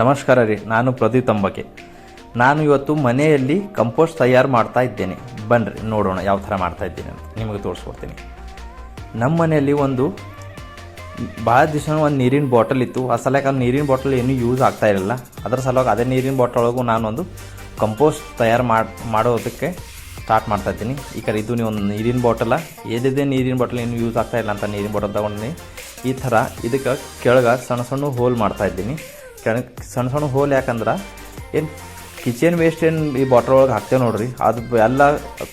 ನಮಸ್ಕಾರ ರೀ, ನಾನು ಪ್ರದೀಪ್ ತಂಬಕೆ. ನಾನು ಇವತ್ತು ಮನೆಯಲ್ಲಿ ಕಂಪೋಸ್ಟ್ ತಯಾರು ಮಾಡ್ತಾ ಇದ್ದೇನೆ. ಬನ್ನಿರಿ ನೋಡೋಣ ಯಾವ ಥರ ಮಾಡ್ತಾ ಇದ್ದೀನಿ ಅಂತ. ನಿಮಗೆ ತೋರಿಸ್ಕೊಡ್ತೀನಿ. ನಮ್ಮ ಮನೆಯಲ್ಲಿ ಒಂದು ಭಾಳ ದಿವಸ ಒಂದು ನೀರಿನ ಬಾಟಲ್ ಇತ್ತು. ಆ ಸಲಕ್ಕೆ ಅದು ನೀರಿನ ಬಾಟಲ್ ಏನೂ ಯೂಸ್ ಆಗ್ತಾ ಇರಲಿಲ್ಲ. ಅದರ ಸಲುವಾಗಿ ಅದೇ ನೀರಿನ ಬಾಟಲ್ ಒಳಗೂ ನಾನೊಂದು ಕಂಪೋಸ್ಟ್ ತಯಾರು ಮಾಡಿ, ಮಾಡೋದಕ್ಕೆ ಸ್ಟಾರ್ಟ್ ಮಾಡ್ತಾ ಇದ್ದೀನಿ. ಈ ಕಡೆ ಇದು ನೀವು ಒಂದು ನೀರಿನ ಬಾಟಲ, ಏದಿದೆ ನೀರಿನ ಬಾಟಲ್ ಏನು ಯೂಸ್ ಆಗ್ತಾ ಇಲ್ಲ ಅಂತ ನೀರಿನ ಬಾಟಲ್ ತಗೊಂಡಿನಿ. ಈ ಥರ ಇದಕ್ಕೆ ಕೆಳಗೆ ಸಣ್ಣ ಸಣ್ಣ ಹೋಲ್ ಮಾಡ್ತಾ ಇದ್ದೀನಿ. ಕೆಳಗೆ ಸಣ್ಣ ಸಣ್ಣ ಹೋಲ್ ಯಾಕಂದ್ರೆ ಏನು ಕಿಚನ್ ವೇಸ್ಟ್ ಏನು ಈ ಬಾಟಲ್ ಒಳಗೆ ಹಾಕ್ತೇವೆ ನೋಡ್ರಿ. ಅದು ಎಲ್ಲ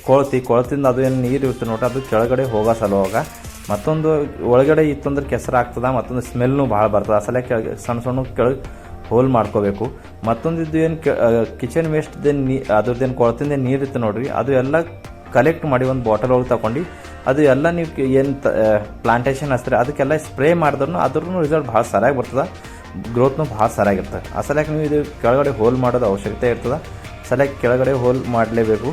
ಕೊಳ್ತಿ, ಕೊಳ್ತಿಂದ ಅದು ಏನು ನೀರು ಇರ್ತದೆ ನೋಡ್ರಿ, ಅದು ಕೆಳಗಡೆ ಹೋಗೋ ಸಲುವಾಗ ಮತ್ತೊಂದು ಒಳಗಡೆ ಇತ್ತಂದ್ರೆ ಕೆಸರು ಆಗ್ತದೆ, ಮತ್ತೊಂದು ಸ್ಮೆಲ್ನು ಭಾಳ ಬರ್ತದೆ. ಅಸಲ ಕೆಳಗೆ ಸಣ್ಣ ಸಣ್ಣ ಕೆಳಗೆ ಹೋಲ್ ಮಾಡ್ಕೋಬೇಕು. ಮತ್ತೊಂದಿದ್ದು ಏನು ಕಿಚನ್ ವೇಸ್ಟ್ದೇನು ನೀ ಅದ್ರದ್ದೇನು ಕೊಳತಿಂದ ನೀರು ಇತ್ತು ನೋಡ್ರಿ, ಅದು ಎಲ್ಲ ಕಲೆಕ್ಟ್ ಮಾಡಿ ಒಂದು ಬಾಟಲ್ ಒಳಗೆ ತಗೊಂಡು ಅದು ಎಲ್ಲ ನೀವು ಏನು ಪ್ಲಾಂಟೇಶನ್ ಹಚ್ತಾರೆ, ಅದಕ್ಕೆಲ್ಲ ಸ್ಪ್ರೇ ಮಾಡಿದ್ರು ಅದ್ರೂ ರಿಸಲ್ಟ್ ಭಾಳ ಸರಿಯಾಗಿ ಬರ್ತದೆ. ಗ್ರೋತ್ನು ಭಾಳ ಸರಿಯಾಗಿರ್ತದೆ ಆ ಸಲಕ್ಕೆ ನೀವು ಇದು ಕೆಳಗಡೆ ಹೋಲ್ ಮಾಡೋದು ಅವಶ್ಯಕತೆ ಇರ್ತದೆ. ಸಲಕ್ಕೆ ಕೆಳಗಡೆ ಹೋಲ್ ಮಾಡಲೇಬೇಕು.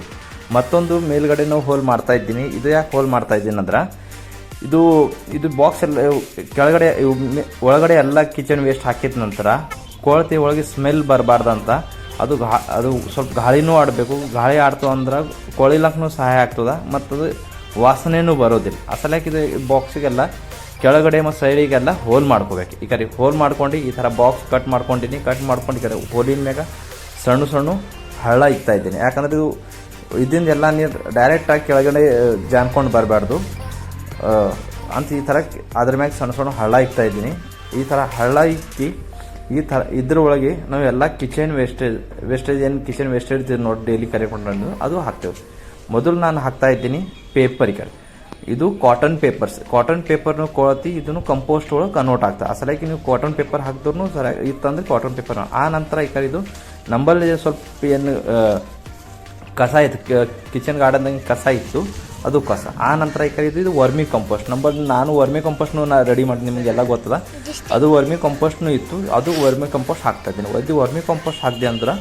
ಮತ್ತೊಂದು ಮೇಲ್ಗಡೆ ನಾವು ಹೋಲ್ ಮಾಡ್ತಾ ಇದ್ದೀನಿ. ಇದು ಯಾಕೆ ಹೋಲ್ ಮಾಡ್ತಾ ಇದ್ದೀನಿ ಅಂದ್ರೆ, ಇದು ಇದು ಬಾಕ್ಸ್ ಎಲ್ಲ ಕೆಳಗಡೆ ಒಳಗಡೆ ಎಲ್ಲ ಕಿಚನ್ ವೇಸ್ಟ್ ಹಾಕಿದ ನಂತರ ಕೊಳತೆ ಒಳಗೆ ಸ್ಮೆಲ್ ಬರಬಾರ್ದಂತ ಅದು ಅದು ಸ್ವಲ್ಪ ಗಾಳಿನೂ ಆಡಬೇಕು. ಗಾಳಿ ಆಡ್ತು ಅಂದ್ರೆ ಕೊಳಿಲಕ್ಕೂ ಸಹಾಯ ಆಗ್ತದೆ. ಮತ್ತು ಅದು ವಾಸನೆಯೂ ಬರೋದಿಲ್ಲ ಅಸಲಕ್ಕೆ ಇದು ಬಾಕ್ಸಿಗೆಲ್ಲ ಕೆಳಗಡೆ ಮತ್ತು ಸೈಡಿಗೆಲ್ಲ ಹೋಲ್ ಮಾಡ್ಕೋಬೇಕು. ಈ ಕಡೆ ಹೋಲ್ ಮಾಡ್ಕೊಂಡು ಈ ಥರ ಬಾಕ್ಸ್ ಕಟ್ ಮಾಡ್ಕೊಂಡಿನಿ. ಕಟ್ ಮಾಡ್ಕೊಂಡು ಈ ಕಡೆ ಹೋಲಿನ ಮ್ಯಾಗ ಸಣ್ಣ ಸಣ್ಣ ಹಳ್ಳ ಇಕ್ತಾ ಇದ್ದೀನಿ. ಯಾಕಂದ್ರೆ ಇದು ಇದರಿಂದ ಎಲ್ಲ ನೀರು ಡೈರೆಕ್ಟಾಗಿ ಕೆಳಗಡೆ ಜಾನ್ಕೊಂಡು ಬರಬಾರ್ದು. ಅಂತ ಈ ಥರ ಅದ್ರ ಮ್ಯಾಗ ಸಣ್ಣ ಸಣ್ಣ ಹಳ್ಳ ಇಕ್ತಾ ಇದ್ದೀನಿ. ಈ ಥರ ಹಳ್ಳ ಇಕ್ಕಿ ಈ ಥರ ಇದ್ರ ಒಳಗೆ ನಾವು ಎಲ್ಲ ಕಿಚನ್ ವೇಸ್ಟೇಜ್ ವೇಸ್ಟೇಜ್ ಏನು ಕಿಚನ್ ವೇಸ್ಟೇಜ್ ನೋಡಿ ಡೈಲಿ ಕರೆಕೊಂಡು ಅದು ಹಾಕ್ತೇವೆ. ಮೊದಲು ನಾನು ಹಾಕ್ತಾ ಇದ್ದೀನಿ ಪೇಪರ್ ಈ ಕಡೆ. ಇದು ಕಾಟನ್ ಪೇಪರ್ಸ್ ಕಾಟನ್ ಪೇಪರ್ನು ಕೊಳತಿ ಇದನ್ನು ಕಂಪೋಸ್ಟ್ ಒಳಗೆ ಕನ್ವರ್ಟ್ ಆಗ್ತದೆ. ಅಸಲಕ್ಕೆ ನೀವು ಕಾಟನ್ ಪೇಪರ್ ಹಾಕಿದ್ರು ಸರ, ಇತ್ತಂದ್ರೆ ಕಾಟನ್ ಪೇಪರ್ ಆ ನಂತರ ಈ ಕಡೆ ಇದು ನಂಬಲ್ಲಿ ಸ್ವಲ್ಪ ಏನು ಕಸ ಇತ್ತು. ಕಿಚನ್ ಗಾರ್ಡನ್ದಾಗ ಕಸ ಇತ್ತು. ಅದು ಕಸ. ಆ ನಂತರ ಈ ಕಡೆ ಇದು ವರ್ಮಿ ಕಂಪೋಸ್ಟ್ ನಂಬಲ್ಲಿ ನಾನು ವರ್ಮಿ ಕಂಪೋಸ್ಟ್ನು ನಾ ರೆಡಿ ಮಾಡಿ ನಿಮಗೆಲ್ಲ ಗೊತ್ತದ? ಅದು ವರ್ಮಿ ಕಂಪೋಸ್ಟ್ನು ಇತ್ತು. ಅದು ವರ್ಮಿ ಕಂಪೋಸ್ಟ್ ಹಾಕ್ತಾ ಇದ್ದೀನಿ. ಅದು ವರ್ಮಿ ಕಂಪೋಸ್ಟ್ ಹಾಕಿದೆ ಅಂದ್ರೆ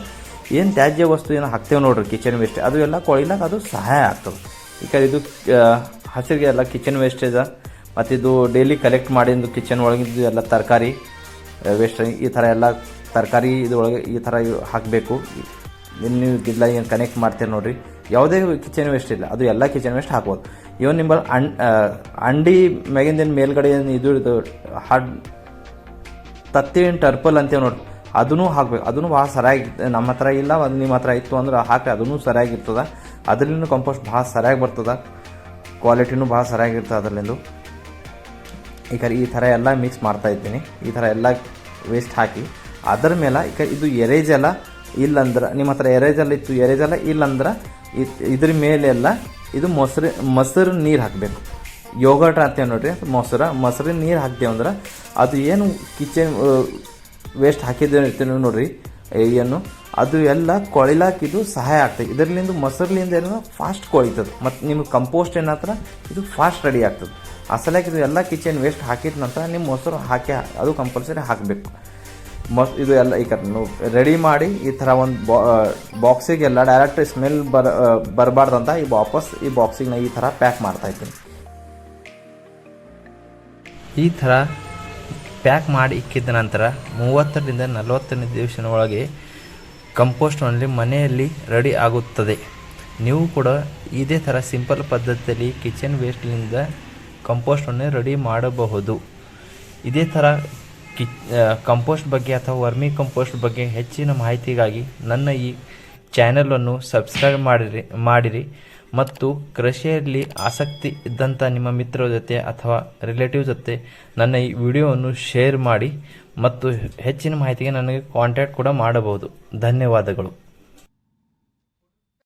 ಏನು ತ್ಯಾಜ್ಯ ವಸ್ತು ಏನು ಹಾಕ್ತೇವೆ ನೋಡ್ರಿ ಕಿಚನ್ ವೇಸ್ಟ್ ಅದು ಎಲ್ಲ ಕೊಳಿಲಾಕ ಅದು ಸಹಾಯ ಆಗ್ತದೆ. ಈ ಕಡೆ ಇದು ಹಸಿರಿಗೆ ಎಲ್ಲ ಕಿಚನ್ ವೇಸ್ಟೇಜ ಮತ್ತು ಇದು ಡೈಲಿ ಕಲೆಕ್ಟ್ ಮಾಡಿದ್ದು ಕಿಚನ್ ಒಳಗಿದ್ದು ಎಲ್ಲ ತರಕಾರಿ ವೇಸ್ಟ್ ಈ ಥರ ಎಲ್ಲ ತರಕಾರಿ ಇದ್ರೊಳಗೆ ಈ ಥರ ಹಾಕಬೇಕು. ನೀವು ಗಿಡ್ಲ ಏನು ಕನೆಕ್ಟ್ ಮಾಡ್ತೀರಿ ನೋಡಿರಿ. ಯಾವುದೇ ಕಿಚನ್ ವೇಸ್ಟ್ ಇಲ್ಲ. ಅದು ಎಲ್ಲ ಕಿಚನ್ ವೇಸ್ಟ್ ಹಾಕ್ಬೋದು. ಇವನ್ ನಿಮ್ಮ ಅಂಡ್ ಅಂಡಿ ಮ್ಯಾಗಿಂದೇನು ಮೇಲ್ಗಡೆ ಏನು ಇದು ಇದು ಹಾಡ್, ತತ್ತಿ ಟರ್ಪಲ್ ಅಂತೇವೆ ನೋಡ್ರಿ. ಅದನ್ನು ಹಾಕ್ಬೇಕು. ಅದನ್ನು ಭಾಳ ಸರಿಯಾಗಿ ನಮ್ಮ ಹತ್ರ ಇಲ್ಲ ಅದು ನಿಮ್ಮ ಹತ್ರ ಇತ್ತು ಅಂದ್ರೆ ಹಾಕಿ ಅದನ್ನು ಸರಿಯಾಗಿರ್ತದ ಅದರಿಂದ ಕಂಪೋಸ್ಟ್ ಭಾಳ ಸರಿಯಾಗಿ ಬರ್ತದ. ಕ್ವಾಲಿಟಿನೂ ಭಾಳ ಸರಿಯಾಗಿರ್ತದೆ ಅದರಲ್ಲಿಂದು. ಈಗ ಈ ಥರ ಎಲ್ಲ ಮಿಕ್ಸ್ ಮಾಡ್ತಾ ಇದ್ದೀನಿ. ಈ ಥರ ಎಲ್ಲ ವೇಸ್ಟ್ ಹಾಕಿ. ಅದರ ಮೇಲೆ ಈಗ ಇದು ಎರೇಜೆಲ್ಲ ಇಲ್ಲಂದ್ರೆ, ನಿಮ್ಮ ಹತ್ರ ಎರೇಜೆಲ್ಲ ಇತ್ತು ಎರೇಜೆಲ್ಲ ಇಲ್ಲಂದ್ರೆ ಇದ್- ಇದ್ರ ಮೇಲೆಲ್ಲ ಇದು ಮೊಸರು ಮೊಸರು ನೀರು ಹಾಕಬೇಕು. ಯೋಗರ್ಟ್ ಅಂತೇವೆ ನೋಡ್ರಿ, ಮೊಸರು ಮೊಸರಿನ ನೀರು ಹಾಕ್ತೇವೆ ಅಂದ್ರೆ ಅದು ಏನು ಕಿಚನ್ ವೇಸ್ಟ್ ಹಾಕಿದ್ದೇನೆ ಇರ್ತೀವಿ ನೋಡ್ರಿ ಏನು? ಅದು ಎಲ್ಲ ಕೊಳಿಲಾಕಿದು ಸಹಾಯ ಆಗ್ತದೆ. ಇದರಿಂದ ಮೊಸರ್ಲಿಂದ ಏನೋ ಫಾಸ್ಟ್ ಕೊಳಿತದೆ. ಮತ್ತು ನಿಮ್ಗೆ ಕಂಪೋಸ್ಟ್ ಏನತ್ರ ಇದು ಫಾಸ್ಟ್ ರೆಡಿ ಆಗ್ತದೆ. ಅಸಲಾಗಿ ಇದು ಎಲ್ಲ ಕಿಚನ್ ವೇಸ್ಟ್ ಹಾಕಿದ ನಂತರ ನಿಮ್ಮ ಮೊಸರು ಹಾಕಿ, ಅದು ಕಂಪಲ್ಸರಿ ಹಾಕಬೇಕು. ಮೊಸ್ ಇದು ಎಲ್ಲ ಈ ಕಡೆ ರೆಡಿ ಮಾಡಿ ಈ ಥರ ಒಂದು ಬಾಕ್ಸಿಗೆಲ್ಲ ಡೈರೆಕ್ಟ್ ಸ್ಮೆಲ್ ಬರ ಬರಬಾರ್ದಂತ ಈ ವಾಪಸ್ ಈ ಬಾಕ್ಸಿಗೆ ಈ ಥರ ಪ್ಯಾಕ್ ಮಾಡ್ತಾ ಇದ್ದೀನಿ. ಈ ಥರ ಪ್ಯಾಕ್ ಮಾಡಿ ಇಕ್ಕಿದ ನಂತರ ಮೂವತ್ತರಿಂದ ನಲವತ್ತನೇ ದಿವಸದ ಒಳಗೆ ಕಂಪೋಸ್ಟ್ ಓನ್ಲಿ ಮನೆಯಲ್ಲಿ ರೆಡಿ ಆಗುತ್ತದೆ. ನೀವು ಕೂಡ ಇದೇ ಥರ ಸಿಂಪಲ್ ಪದ್ಧತಿಯಲ್ಲಿ ಕಿಚನ್ ವೇಸ್ಟ್ನಿಂದ ಕಂಪೋಸ್ಟನ್ನು ರೆಡಿ ಮಾಡಬಹುದು. ಇದೇ ಥರ ಕಿ ಕಂಪೋಸ್ಟ್ ಬಗ್ಗೆ ಅಥವಾ ವರ್ಮಿ ಕಂಪೋಸ್ಟ್ ಬಗ್ಗೆ ಹೆಚ್ಚಿನ ಮಾಹಿತಿಗಾಗಿ ನನ್ನ ಈ ಚಾನಲನ್ನು ಸಬ್ಸ್ಕ್ರೈಬ್ ಮಾಡಿರಿ ಮಾಡಿರಿ. ಮತ್ತು ಕೃಷಿಯಲ್ಲಿ ಆಸಕ್ತಿ ಇದ್ದಂಥ ನಿಮ್ಮ ಮಿತ್ರರ ಜೊತೆ ಅಥವಾ ರಿಲೇಟಿವ್ ಜೊತೆ ನನ್ನ ಈ ವಿಡಿಯೋವನ್ನು ಶೇರ್ ಮಾಡಿ. ಮತ್ತು ಹೆಚ್ಚಿನ ಮಾಹಿತಿಗೆ ನನಗೆ ಕಾಂಟ್ಯಾಕ್ಟ್ ಕೂಡ ಮಾಡಬಹುದು. ಧನ್ಯವಾದಗಳು.